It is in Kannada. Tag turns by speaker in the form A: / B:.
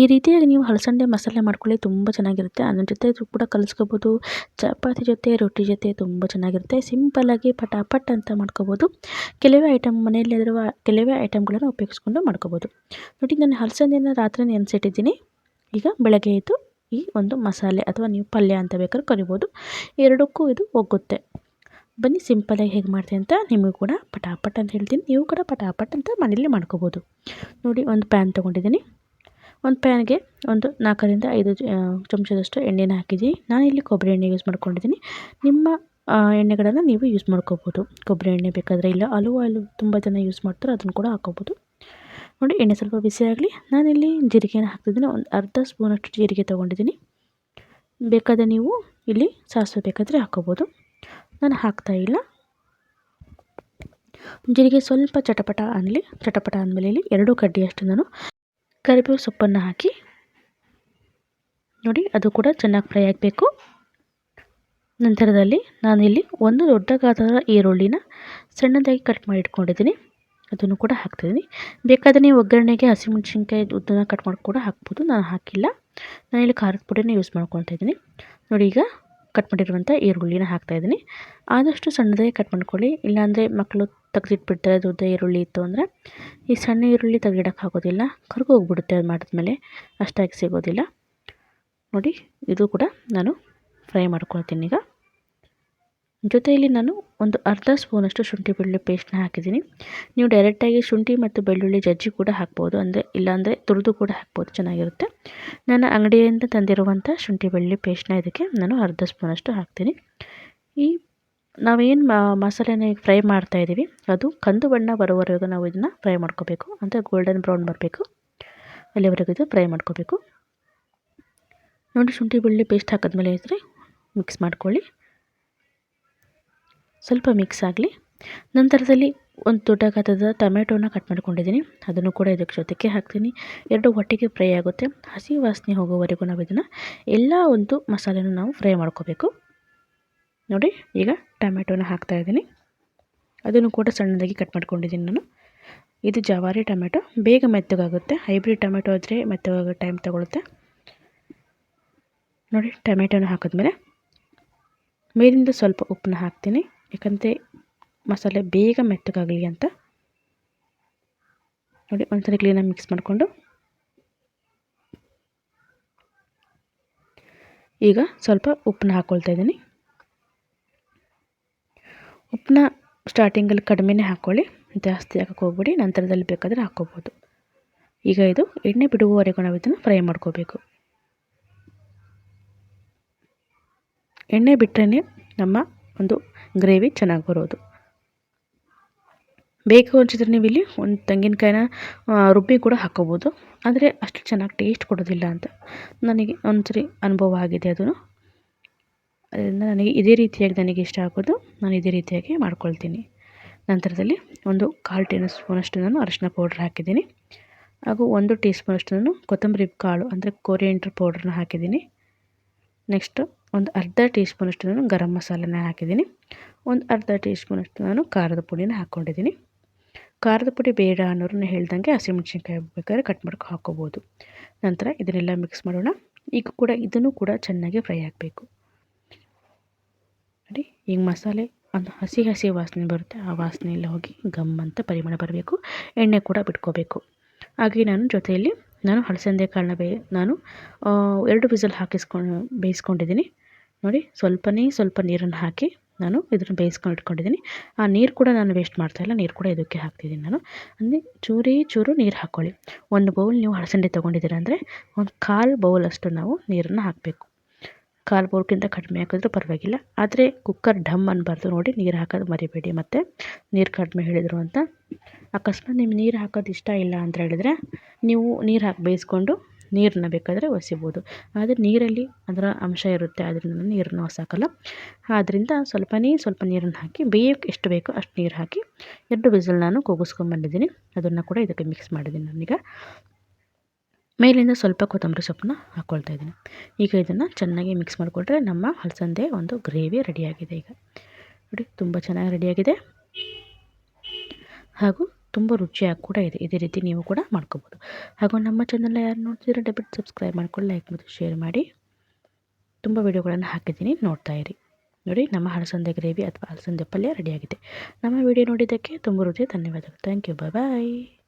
A: ಈ ರೀತಿಯಾಗಿ ನೀವು ಹಲಸಂಡೆ ಮಸಾಲೆ ಮಾಡ್ಕೊಳ್ಳಿ, ತುಂಬ ಚೆನ್ನಾಗಿರುತ್ತೆ. ಅದ್ರ ಜೊತೆ ಕೂಡ ಕಲಿಸ್ಕೋಬೋದು. ಚಪಾತಿ ಜೊತೆ, ರೊಟ್ಟಿ ಜೊತೆ ತುಂಬ ಚೆನ್ನಾಗಿರುತ್ತೆ. ಸಿಂಪಲ್ಲಾಗಿ ಪಟಾಪಟ್ ಅಂತ ಮಾಡ್ಕೋಬೋದು. ಕೆಲವೇ ಐಟಮ್ ಮನೆಯಲ್ಲಿರುವ ಕೆಲವೇ ಐಟಮ್ಗಳನ್ನು ಉಪಯೋಗಿಸ್ಕೊಂಡು ಮಾಡ್ಕೋಬೋದು. ನೋಡಿ, ನಾನು ಹಲಸಂದೆನ ರಾತ್ರಿ ನೆನೆಸಿಟ್ಟಿದ್ದೀನಿ. ಈಗ ಬೆಳಗ್ಗೆ ಎದ್ದು ಈ ಒಂದು ಮಸಾಲೆ ಅಥವಾ ನೀವು ಪಲ್ಯ ಅಂತ ಬೇಕಾದ್ರೆ ಕರಿಬೋದು. ಎರಡಕ್ಕೂ ಇದು ಒಗ್ಗುತ್ತೆ. ಬನ್ನಿ ಸಿಂಪಲಾಗಿ ಹೇಗೆ ಮಾಡ್ತೀನಿ ಅಂತ ನಿಮಗೂ ಕೂಡ ಪಟಾಪಟ್ ಅಂತ ಹೇಳ್ತೀನಿ. ನೀವು ಕೂಡ ಪಟಾಪಟ್ ಅಂತ ಮನೇಲಿ ಮಾಡ್ಕೋಬೋದು. ನೋಡಿ, ಒಂದು ಪ್ಯಾನ್ ತೊಗೊಂಡಿದ್ದೀನಿ. ಒಂದು ಪ್ಯಾನ್ಗೆ ಒಂದು ನಾಲ್ಕರಿಂದ ಐದು ಚಮಚದಷ್ಟು ಎಣ್ಣೆನ ಹಾಕಿದ್ದೀನಿ ಇಲ್ಲಿ ಕೊಬ್ಬರಿ ಎಣ್ಣೆ ಯೂಸ್ ಮಾಡ್ಕೊಂಡಿದ್ದೀನಿ. ನಿಮ್ಮ ಎಣ್ಣೆಗಳನ್ನು ನೀವು ಯೂಸ್ ಮಾಡ್ಕೋಬೋದು. ಕೊಬ್ಬರಿ ಎಣ್ಣೆ ಬೇಕಾದರೆ ಇಲ್ಲ ಅಲುವ ಆಯಿಲ್ ತುಂಬ ಜನ ಯೂಸ್ ಮಾಡ್ತಾರೆ, ಅದನ್ನು ಕೂಡ ಹಾಕೋಬೋದು. ನೋಡಿ, ಎಣ್ಣೆ ಸ್ವಲ್ಪ ಬಿಸಿ ಆಗಲಿ. ನಾನಿಲ್ಲಿ ಜೀರಿಗೆನ ಹಾಕ್ತಿದ್ದೀನಿ. ಒಂದು ಅರ್ಧ ಸ್ಪೂನಷ್ಟು ಜೀರಿಗೆ ತೊಗೊಂಡಿದ್ದೀನಿ. ಬೇಕಾದರೆ ನೀವು ಇಲ್ಲಿ ಸಾಸಿವೆ ಬೇಕಾದರೆ ಹಾಕೋಬೋದು. ನಾನು ಹಾಕ್ತಾ ಇಲ್ಲ. ಜೀರಿಗೆ ಸ್ವಲ್ಪ ಚಟಪಟ ಅನ್ನಲಿ ಚಟಪಟ ಅಂದಮೇಲೆ ಇಲ್ಲಿ ಎರಡು ಕಡ್ಡಿಯಷ್ಟು ನಾನು ಕರಿಬೇವು ಸೊಪ್ಪನ್ನು ಹಾಕಿ ನೋಡಿ, ಅದು ಕೂಡ ಚೆನ್ನಾಗಿ ಫ್ರೈ ಆಗಬೇಕು. ನಂತರದಲ್ಲಿ ನಾನಿಲ್ಲಿ ಒಂದು ದೊಡ್ಡ ಗಾತ್ರದ ಈರುಳ್ಳಿನ ಸಣ್ಣದಾಗಿ ಕಟ್ ಮಾಡಿ ಇಟ್ಕೊಂಡಿದ್ದೀನಿ ಅದನ್ನು ಕೂಡ ಹಾಕ್ತಿದ್ದೀನಿ. ಬೇಕಾದರೆ ನೀವು ಒಗ್ಗರಣೆಗೆ ಹಸಿಮೆಣ್ಸಿನ್ಕಾಯಿ ಉದ್ದನ ಕಟ್ ಮಾಡಿ ಕೂಡ ಹಾಕ್ಬೋದು. ನಾನು ಹಾಕಿಲ್ಲ. ನಾನಿಲ್ಲಿ ಖಾರದ ಪುಡಿನ ಯೂಸ್ ಮಾಡ್ಕೊಳ್ತಾ ನೋಡಿ ಈಗ ಕಟ್ ಮಾಡಿರುವಂಥ ಈರುಳ್ಳಿನ ಹಾಕ್ತಾಯಿದ್ದೀನಿ ಆದಷ್ಟು ಸಣ್ಣದಾಗಿ ಕಟ್ ಮಾಡ್ಕೊಳ್ಳಿ. ಇಲ್ಲಾಂದರೆ ಮಕ್ಕಳು ತೆಗೆದಿಟ್ಬಿಡ್ತಾರೆ, ದೊಡ್ಡ ಈರುಳ್ಳಿ ಇತ್ತು ಅಂದರೆ. ಈ ಸಣ್ಣ ಈರುಳ್ಳಿ ತೆಗೆದಿಡಕ್ಕೆ ಆಗೋದಿಲ್ಲ. ಕರ್ಗೋಗ್ಬಿಡುತ್ತೆ ಅದು ಮಾಡಿದ್ಮೇಲೆ. ಅಷ್ಟಾಗಿ ಸಿಗೋದಿಲ್ಲ. ನೋಡಿ, ಇದು ಕೂಡ ನಾನು ಫ್ರೈ ಮಾಡ್ಕೊಳ್ತೀನಿ ಈಗ. ಜೊತೆಯಲ್ಲಿ ನಾನು ಒಂದು ಅರ್ಧ ಸ್ಪೂನಷ್ಟು ಶುಂಠಿ ಬೆಳ್ಳುಳ್ಳಿ ಪೇಸ್ಟ್ನ ಹಾಕಿದ್ದೀನಿ. ನೀವು ಡೈರೆಕ್ಟಾಗಿ ಶುಂಠಿ ಮತ್ತು ಬೆಳ್ಳುಳ್ಳಿ ಜಜ್ಜಿ ಕೂಡ ಹಾಕ್ಬೋದು. ಅಂದರೆ ಇಲ್ಲಾಂದರೆ ತುರಿದು ಕೂಡ ಹಾಕ್ಬೋದು. ಚೆನ್ನಾಗಿರುತ್ತೆ. ನಾನು ಅಂಗಡಿಯಿಂದ ತಂದಿರುವಂಥ ಶುಂಠಿ ಬೆಳ್ಳುಳ್ಳಿ ಪೇಸ್ಟ್ನ ಇದಕ್ಕೆ ನಾನು ಅರ್ಧ ಸ್ಪೂನಷ್ಟು ಹಾಕ್ತೀನಿ. ಈ ನಾವೇನು ಮಸಾಲೆನ ಫ್ರೈ ಮಾಡ್ತಾ ಇದ್ದೀವಿ. ಅದು ಕಂದು ಬಣ್ಣ ಬರೋವರೆಗೂ ನಾವು ಇದನ್ನು ಫ್ರೈ ಮಾಡ್ಕೋಬೇಕು. ಅಂದರೆ ಗೋಲ್ಡನ್ ಬ್ರೌನ್ ಬರಬೇಕು. ಅಲ್ಲಿವರೆಗೂ ಇದು ಫ್ರೈ ಮಾಡ್ಕೋಬೇಕು. ನೋಡಿ ಶುಂಠಿ ಬೆಳ್ಳುಳ್ಳಿ ಪೇಸ್ಟ್ ಹಾಕಿದ್ಮೇಲೆ ಇದ್ರೆ ಮಿಕ್ಸ್ ಮಾಡ್ಕೊಳ್ಳಿ. ಸ್ವಲ್ಪ ಮಿಕ್ಸ್ ಆಗಲಿ. ನಂತರದಲ್ಲಿ ಒಂದು ದೊಡ್ಡ ಗಾತ್ರದ ಟೊಮೆಟೊನ ಕಟ್ ಮಾಡ್ಕೊಂಡಿದ್ದೀನಿ. ಅದನ್ನು ಕೂಡ ಇದಕ್ಕೆ ಜೊತೆಗೆ ಹಾಕ್ತೀನಿ. ಎರಡು ಒಟ್ಟಿಗೆ ಫ್ರೈ ಆಗುತ್ತೆ. ಹಸಿ ವಾಸನೆ ಹೋಗೋವರೆಗೂ ನಾವು ಇದನ್ನು ಎಲ್ಲ ಒಂದು ಮಸಾಲೆನೂ ನಾವು ಫ್ರೈ ಮಾಡ್ಕೋಬೇಕು. ನೋಡಿ, ಈಗ ಟೊಮೆಟೊನ ಹಾಕ್ತಾಯಿದ್ದೀನಿ ಅದನ್ನು ಕೂಡ ಸಣ್ಣದಾಗಿ ಕಟ್ ಮಾಡ್ಕೊಂಡಿದ್ದೀನಿ ನಾನು. ಇದು ಜವಾರಿ ಟೊಮೆಟೊ. ಬೇಗ ಮೆತ್ತಗಾಗುತ್ತೆ. ಹೈಬ್ರಿಡ್ ಟೊಮೆಟೊ ಆದರೆ ಮೆತ್ತಗಾಗೋ ಟೈಮ್ ತಗೊಳುತ್ತೆ. ನೋಡಿ, ಟೊಮೆಟೊನ ಹಾಕಿದ್ಮೇಲೆ ಮೇಲಿಂದ ಸ್ವಲ್ಪ ಉಪ್ಪನ್ನ ಹಾಕ್ತೀನಿ. ಯಾಕಂದರೆ ಮಸಾಲೆ ಬೇಗ ಮೆತ್ತಗಾಗಲಿ ಅಂತ. ನೋಡಿ, ಒಂದ್ಸರಿ ಕ್ಲೀನಾಗಿ ಮಿಕ್ಸ್ ಮಾಡಿಕೊಂಡು. ಈಗ ಸ್ವಲ್ಪ ಉಪ್ಪನ್ನ ಹಾಕ್ಕೊಳ್ತಾ ಇದ್ದೀನಿ. ಉಪ್ಪನ್ನ ಸ್ಟಾರ್ಟಿಂಗಲ್ಲಿ ಕಡಿಮೆನೇ ಹಾಕ್ಕೊಳ್ಳಿ ಜಾಸ್ತಿ ಹಾಕಕ್ಕೆ ಹೋಗ್ಬಿಡಿ, ನಂತರದಲ್ಲಿ ಬೇಕಾದರೆ ಹಾಕ್ಕೋಬೋದು ಈಗ ಇದು ಎಣ್ಣೆ ಬಿಡುವವರೆಗೂ ನಾವು ಇದನ್ನು ಫ್ರೈ ಮಾಡ್ಕೋಬೇಕು. ಎಣ್ಣೆ ಬಿಟ್ಟರೆ ನಮ್ಮ ಒಂದು ಗ್ರೇವಿ ಚೆನ್ನಾಗಿ ಬರೋದು. ಬೇಕು ಅನಿಸಿದ್ರೆ ನೀವು ಇಲ್ಲಿ ಒಂದು ತೆಂಗಿನಕಾಯಿನ ರುಬ್ಬಿ ಕೂಡ ಹಾಕೋಬೋದು. ಆದರೆ ಅಷ್ಟು ಚೆನ್ನಾಗಿ ಟೇಸ್ಟ್ ಕೊಡೋದಿಲ್ಲ ಅಂತ ನನಗೆ ಒಂದ್ಸರಿ ಅನುಭವ ಆಗಿದೆ ಅದನ್ನು ಅದರಿಂದ ನನಗೆ ಇದೇ ರೀತಿಯಾಗಿ ನನಗೆ ಇಷ್ಟ ಆಗೋದು. ನಾನು ಇದೇ ರೀತಿಯಾಗಿ ಮಾಡ್ಕೊಳ್ತೀನಿ. ನಂತರದಲ್ಲಿ ಒಂದು ಕಾಲು ಟೀ ಸ್ಪೂನಷ್ಟು ನಾನು ಅರಿಶಿನ ಪೌಡ್ರ್ ಹಾಕಿದ್ದೀನಿ. ಹಾಗೂ ಒಂದು ಟೀ ಸ್ಪೂನಷ್ಟು ನಾನು ಕೊತ್ತಂಬರಿ ಕಾಳು, ಅಂದರೆ ಕೊರಿಯಂಡ್ರ್ ಪೌಡ್ರನ್ನ ಹಾಕಿದ್ದೀನಿ. ನೆಕ್ಸ್ಟು ಒಂದು ಅರ್ಧ ಟೀ ಸ್ಪೂನಷ್ಟು ನಾನು ಗರಂ ಮಸಾಲೆನ ಹಾಕಿದ್ದೀನಿ. ಒಂದು ಅರ್ಧ ಟೀ ಸ್ಪೂನಷ್ಟು ನಾನು ಖಾರದ ಪುಡಿನ ಹಾಕ್ಕೊಂಡಿದ್ದೀನಿ. ಖಾರದ ಪುಡಿ ಬೇಡ ಅನ್ನೋರನ್ನ ಹೇಳ್ದಂಗೆ ಹಸಿಮೆಣ್ಸಿನ್ಕಾಯಿ ಬೇಕಾದ್ರೆ ಕಟ್ ಮಾಡ್ಕೊ ಹಾಕ್ಕೋಬೋದು ನಂತರ ಇದನ್ನೆಲ್ಲ ಮಿಕ್ಸ್ ಮಾಡೋಣ. ಈಗ ಕೂಡ ಇದನ್ನು ಕೂಡ ಚೆನ್ನಾಗಿ ಫ್ರೈ ಆಗಬೇಕು ನೋಡಿ, ಈಗ ಮಸಾಲೆ ಒಂದು ಹಸಿ ಹಸಿ ವಾಸನೆ ಬರುತ್ತೆ. ಆ ವಾಸನೆ ಹೋಗಿ ಗಮ್ ಅಂತ ಪರಿಮಳ ಬರಬೇಕು. ಎಣ್ಣೆ ಕೂಡ ಬಿಟ್ಕೋಬೇಕು. ಹಾಗೆ ನಾನು ಜೊತೆಯಲ್ಲಿ ನಾನು ಹಲಸಂದೆ ಕಾಳನ್ನ ಬೇ, ನಾನು ಎರಡು ವಿಸಲ್ ಹಾಕಿಸ್ಕೊಂಡು ಬೇಯಿಸ್ಕೊಂಡಿದ್ದೀನಿ. ನೋಡಿ ಸ್ವಲ್ಪನೇ ಸ್ವಲ್ಪ ನೀರನ್ನು ಹಾಕಿ ನಾನು ಇದನ್ನು ಬೇಯಿಸ್ಕೊಂಡು ಇಟ್ಕೊಂಡಿದ್ದೀನಿ. ಆ ನೀರು ಕೂಡ ನಾನು ವೇಸ್ಟ್ ಮಾಡ್ತಾಯಿಲ್ಲ ನೀರು ಕೂಡ ಇದಕ್ಕೆ ಹಾಕ್ತಿದ್ದೀನಿ ನಾನು. ಅಂದರೆ ಚೂರೇ ಚೂರು ನೀರು ಹಾಕ್ಕೊಳ್ಳಿ ಒಂದು ಬೌಲ್ ನೀವು ಹಲಸಂಡೆ ತೊಗೊಂಡಿದ್ದೀರ ಅಂದರೆ ಒಂದು ಕಾಲು ಅಷ್ಟು ನಾವು ನೀರನ್ನು ಹಾಕಬೇಕು. ಕಾಲು ಬೌಲ್ಗಿಂತ ಕಡಿಮೆ ಹಾಕಿದ್ರೂ ಪರವಾಗಿಲ್ಲ. ಆದರೆ ಕುಕ್ಕರ್ ಢಮ್ ಅನ್ನಬಾರ್ದು ನೋಡಿ, ನೀರು ಹಾಕೋದು ಮರಿಬೇಡಿ ಮತ್ತು ನೀರು ಕಡಿಮೆ ಹೇಳಿದರು ಅಂತ. ಅಕಸ್ಮಾತ್ ನಿಮ್ಗೆ ನೀರು ಹಾಕೋದು ಇಷ್ಟ ಇಲ್ಲ ಅಂತ ಹೇಳಿದ್ರೆ ನೀವು ನೀರು ಹಾಕಿ, ಬೇಯಿಸ್ಕೊಂಡು ನೀರನ್ನ ಬೇಕಾದರೆ ಒಸಿಬೋದು ಆದರೆ ನೀರಲ್ಲಿ ಅದರ ಅಂಶ ಇರುತ್ತೆ, ಅದರಿಂದ ನೀರನ್ನು ಹೊಸಾಕಲ್ಲ ಆದ್ದರಿಂದ ಸ್ವಲ್ಪನೇ ಸ್ವಲ್ಪ ನೀರನ್ನು ಹಾಕಿ, ಬೇಯೋಕ್ಕೆ ಎಷ್ಟು ಬೇಕೋ ಅಷ್ಟು ನೀರು ಹಾಕಿ, ಎರಡು ವಿಸಲ್ ನಾನು ಕೂಗಿಸ್ಕೊಂಡ್ಬಂದಿದ್ದೀನಿ ಅದನ್ನು ಕೂಡ ಇದಕ್ಕೆ ಮಿಕ್ಸ್ ಮಾಡಿದ್ದೀನಿ ನಾನೀಗ. ಮೇಲಿಂದ ಸ್ವಲ್ಪ ಕೊತ್ತಂಬರಿ ಸೊಪ್ಪನ್ನ ಹಾಕ್ಕೊಳ್ತಾ ಇದ್ದೀನಿ. ಈಗ ಇದನ್ನು ಚೆನ್ನಾಗಿ ಮಿಕ್ಸ್ ಮಾಡಿಕೊಟ್ರೆ ನಮ್ಮ ಹಲಸಂದೆ ಒಂದು ಗ್ರೇವಿ ರೆಡಿಯಾಗಿದೆ ಈಗ. ನೋಡಿ, ತುಂಬ ಚೆನ್ನಾಗಿ ರೆಡಿಯಾಗಿದೆ ಹಾಗೂ ತುಂಬ ರುಚಿಯಾಗಿ ಕೂಡ ಇದೆ. ಇದೇ ರೀತಿ ನೀವು ಕೂಡ ಮಾಡ್ಕೋಬೋದು. ಹಾಗೂ ನಮ್ಮ ಚಾನಲ್ನ ಯಾರು ನೋಡ್ತಿದ್ರೆ ಡೆಬಿಟ್ ಸಬ್ಸ್ಕ್ರೈಬ್ ಮಾಡ್ಕೊಂಡು ಲೈಕ್ ಮತ್ತು ಶೇರ್ ಮಾಡಿ. ತುಂಬ ವೀಡಿಯೋಗಳನ್ನು ಹಾಕಿದ್ದೀನಿ. ನೋಡ್ತಾ ಇರಿ. ನೋಡಿ, ನಮ್ಮ ಹಲಸಂದೆ ಗ್ರೇವಿ ಅಥವಾ ಹಲಸಂದೆ ಪಲ್ಯ ರೆಡಿಯಾಗಿದೆ ನಮ್ಮ ವಿಡಿಯೋ ನೋಡಿದ್ದಕ್ಕೆ ತುಂಬ ರುಚಿ. ಧನ್ಯವಾದಗಳು. Thank you bye